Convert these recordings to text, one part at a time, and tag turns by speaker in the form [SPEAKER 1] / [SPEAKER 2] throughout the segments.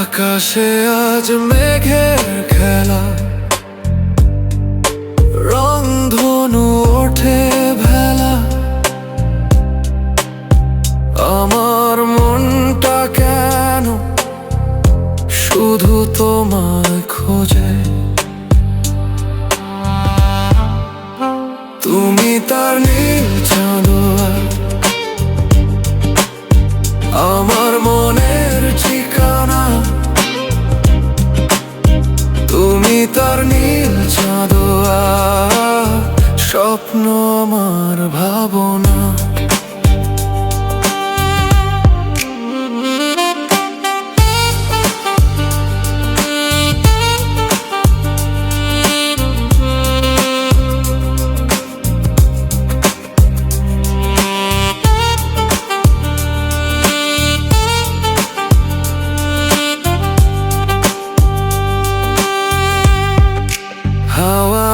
[SPEAKER 1] আকাশে আজ মেঘের খেলা। রং ধনু ওঠে ভেলা। আমার মনটা কেন শুধু তোমায় খোঁজে? তুমি তার নীল চাঁদোয়া আমার মনের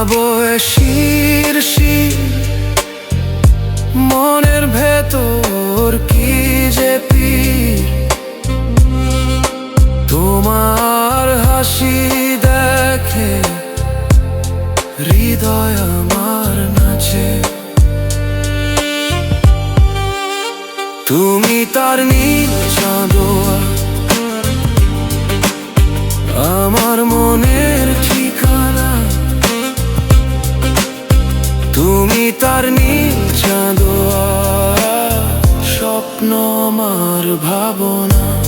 [SPEAKER 1] বয়ে শির শির মনের ভেতর কি যে তোমার হাসি দেখে হৃদয় আমার নাচে। তুমি তার নীল স্বপ্ন আমার ভাবনা।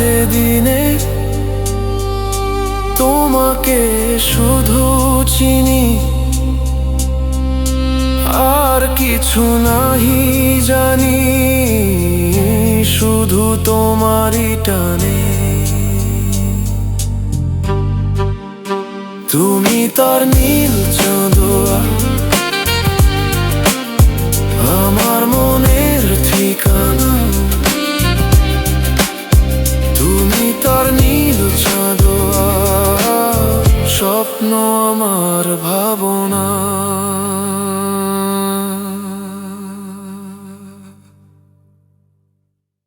[SPEAKER 1] কাটে দিনে তোমাকে শুধু চিনি, আর কিছু নাহি জানি, শুধু তোমারই টানে। তুমি তার নীল চাঁদোয়া আমার